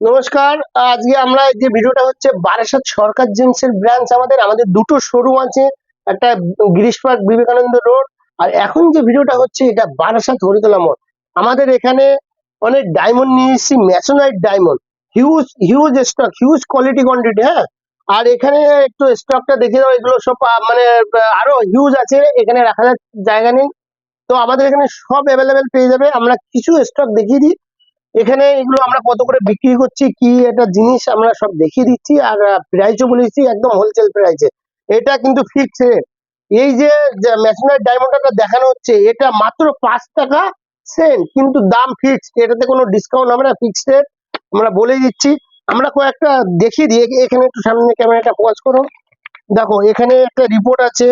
নমস্কার, আজকে আমরা যে ভিডিওটা হচ্ছে বারাসাত সরকার জেমসের ব্রাঞ্চ, আমাদের আমাদের দুটো শোরুম আছে, একটা গিরিশ পার্ক বিবেকানন্দ রোড, আর এখন যে ভিডিওটা হচ্ছে এটা বারাসাত হরিতলা মোড়। আমাদের এখানে অনেক ডায়মন্ড নিয়ে এসেছি masonite diamond huge huge stock huge quality quantity হ্যাঁ? আর এখানে একটু স্টকটা দেখে দাও, এগুলো সব মানে আরও হিউজ আছে, এখানে রাখার জায়গা নেই। তো আমাদের এখানে সব অ্যাভেলেবেল পেয়ে যাবে, আমরা কিছু স্টক দেখিয়ে দিই। এখানে এগুলো আমরা কত করে বিক্রি করছি, কি একটা জিনিস আমরা সব দেখিয়ে দিচ্ছি আর প্রাইসও বলে দিচ্ছি একদম হোলসেল প্রাইসে এটা কিন্তু ফিক্স রেট এই যে ম্যাশনারি ডায়মন্ডটা দেখানো হচ্ছে, এটা মাত্র পাঁচ টাকা সেন্ট কিন্তু দাম ফিক্সড এটাতে কোনো ডিসকাউন্ট হবে না ফিক্স রেট আমরা বলে দিচ্ছি। আমরা কয়েকটা দেখিয়ে দিই। এখানে একটু সামনে ক্যামেরাটা পজ করো। দেখো, এখানে একটা রিপোর্ট আছে।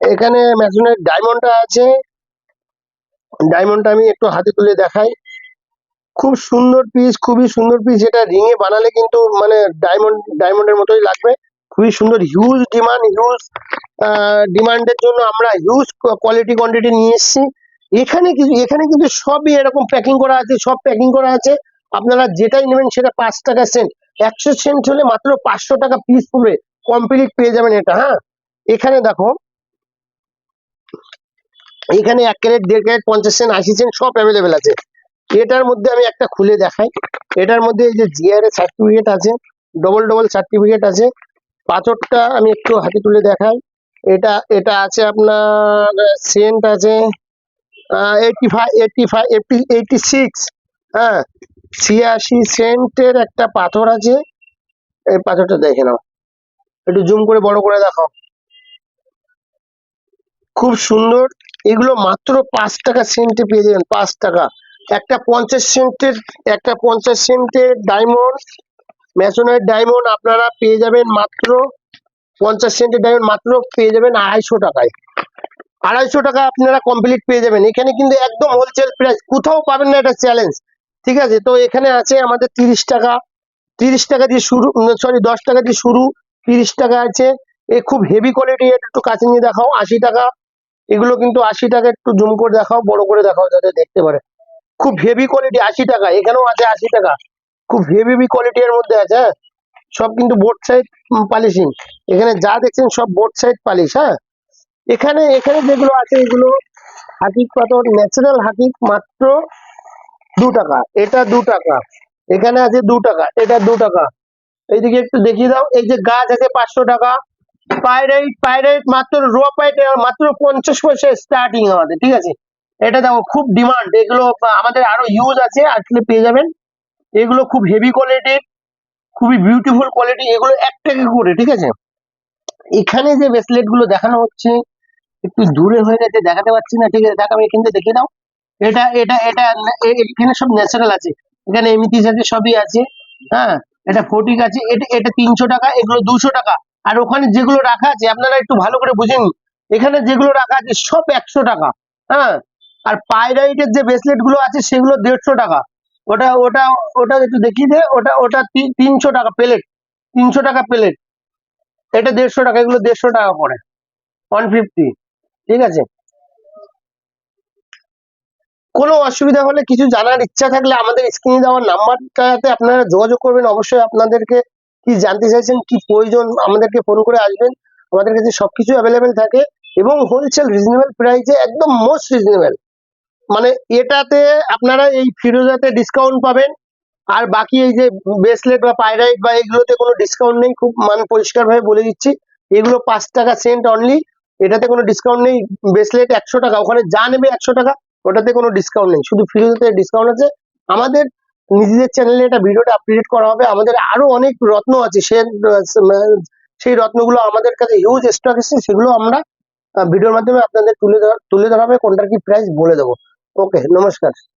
এখানে ম্যাশনারি ডায়মন্ডটা আছে। ডায়মন্ডটা আমি একটু হাতে তুলে দেখাই। খুব সুন্দর পিস খুবই সুন্দর পিস এটা রিং এ বানালে কিন্তু মানে ডায়মন্ড ডায়মন্ডের মতোই লাগবে। খুবই সুন্দর হিউজ ডিমান্ড হিউজ ডিমান্ডের জন্য আমরা হিউজ কোয়ালিটি কোয়ান্টিটি নিয়ে এসেছি। এখানে কিছু এখানে কিন্তু সবই এরকম প্যাকিং করা আছে, সব প্যাকিং করা আছে। আপনারা যেটাই নেবেন সেটা পাঁচ টাকা সেন্ট একশো সেন্ট হলে মাত্র পাঁচশো টাকা পিস পড়বে কমপ্লিট পেয়ে যাবেন এটা হ্যাঁ? এখানে দেখো, এখানে এক ক্যারেট দেড় ক্যারেট পঞ্চাশ সেন্ট আশি সেন্ট সব অ্যাভেলেবেল আছে। এটার মধ্যে আমি একটা খুলে দেখাই। এটার মধ্যে এই যে জিআর এর সার্টিফিকেট আছে ডবল ডবল সার্টিফিকেট আছে। পাথরটা আমি একটু হাতে তুলে দেখাই। এটা এটা আছে আপনার সেন্ট আছে eighty five eighty five six হ্যাঁ ছিয়াশি সেন্টের একটা পাথর আছে। এই পাথরটা দেখে নাও। একটু জুম করে বড় করে দেখাও। খুব সুন্দর। এগুলো মাত্র পাঁচ টাকা সেন্টে পেয়ে যাবেন, পাঁচ টাকা। একটা পঞ্চাশ সেন্টের, একটা পঞ্চাশ সেন্টের ডায়মন্ড ম্যাসোনাইট ডায়মন্ড আপনারা পেয়ে যাবেন মাত্র পঞ্চাশ সেন্টের ডায়মন্ড মাত্র পেয়ে যাবেন আড়াইশো টাকায়। আড়াইশো টাকা আপনারা কমপ্লিট পেয়ে যাবেন। এখানে কিন্তু একদম হোলসেল প্রাইস কোথাও পাবেন না এটা চ্যালেঞ্জ ঠিক আছে? তো এখানে আছে আমাদের তিরিশ টাকা তিরিশ টাকা দিয়ে শুরু সরি দশ টাকা দিয়ে শুরু, তিরিশ টাকা আছে। এ খুব হেভি কোয়ালিটি একটু কাছে নিয়ে দেখাও, আশি টাকা। এগুলো কিন্তু আশি টাকা একটু জুম করে দেখাও, বড় করে দেখাও যাতে দেখতে পারে। খুব হেভি কোয়ালিটি আশি টাকা, এখানেও আছে আশি টাকা। খুব হেভি কোয়ালিটি এর মধ্যে আছে হ্যাঁ? সব কিন্তু বোর্ড সাইড পালিশিং এখানে যা দেখছেন সব বোর্ড সাইড পালিশ হ্যাঁ? এখানে এখানে যেগুলো আছে, এগুলো হাতিক পাথর ন্যাচারাল হাতিক মাত্র দু টাকা। এটা দু টাকা। এখানে আছে দু টাকা, এটা দু টাকা। এইদিকে একটু দেখিয়ে দাও, এই যে গাছ আছে পাঁচশো টাকা। পাইরাইট পাইরাইট মাত্র র পাইট মাত্র পঞ্চাশ পয়সা স্টার্টিং আমাদের, ঠিক আছে? এটা দেখো, খুব ডিমান্ড এগুলো আমাদের আরও ইউজ আছে আসলে পেয়ে যাবেন। এগুলো খুব হেভি কোয়ালিটির খুবই বিউটিফুল কোয়ালিটি এগুলো এক টাকা করে, ঠিক আছে? এখানে যে ব্রেসলেটগুলো দেখানো হচ্ছে, একটু দূরে হয়ে গেছে, দেখাতে পাচ্ছি না, ঠিক আছে? দেখ, আমি এখান দেখিয়ে দাও। এটা এটা এটা এখানে সব ন্যাচারাল আছে। এখানে এমিতিস আছে, সবই আছে। হ্যাঁ এটা ফটিক আছে, এটা এটা তিনশো টাকা, এগুলো দুশো টাকা। আর ওখানে যেগুলো রাখা আছে, আপনারা একটু ভালো করে বুঝে নিন। এখানে যেগুলো রাখা আছে, সব একশো টাকা। হ্যাঁ আর পাইরাইটের যে ব্রেসলেটগুলো আছে সেগুলো দেড়শো টাকা। ওটা ওটা ওটা একটু দেখিয়ে দে, ওটা ওটা তিনশো টাকা প্লেট, তিনশো টাকা প্লেট। এটা দেড়শো টাকা, এগুলো দেড়শো টাকা পড়ে ওয়ান ফিফটি ঠিক আছে? কোনো অসুবিধা হলে কিছু জানার ইচ্ছা থাকলে আমাদের স্ক্রিনে দেওয়ার নাম্বারটাতে আপনারা যোগাযোগ করবেন। অবশ্যই আপনাদেরকে কি জানতে চাইছেন, কি প্রয়োজন, আমাদেরকে ফোন করে আসবেন। আমাদের কাছে সবকিছু অ্যাভেলেবেল থাকে এবং হোলসেল রিজনেবল প্রাইসে একদম মোস্ট রিজনেবল মানে এটাতে আপনারা এই ফিরোজাতে ডিসকাউন্ট পাবেন। আর বাকি এই যে ব্রেসলেট বা পাইরাইট বা এগুলোতে কোনো ডিসকাউন্ট নেই, খুব মানে পরিষ্কার ভাবে বলে দিচ্ছি। এগুলো পাঁচ টাকা সেন্ট অনলি এটাতে কোনো ডিসকাউন্ট নেই। ব্রেসলেট একশো টাকা, ওখানে যা নেবে একশো টাকা, ওটাতে কোনো ডিসকাউন্ট নেই। শুধু ফিরোজাতে ডিসকাউন্ট আছে। আমাদের নিজেদের চ্যানেলে এটা ভিডিওটা আপডেট করা হবে। আমাদের আরও অনেক রত্ন আছে। সে, সেই রত্নগুলো আমাদের কাছে হিউজ স্টক এসেছে। সেগুলো আমরা ভিডিওর মাধ্যমে আপনাদের তুলে ধর, তুলে ধরা হবে। কোনটার কি প্রাইস বলে দেবো। ওকে নমস্কার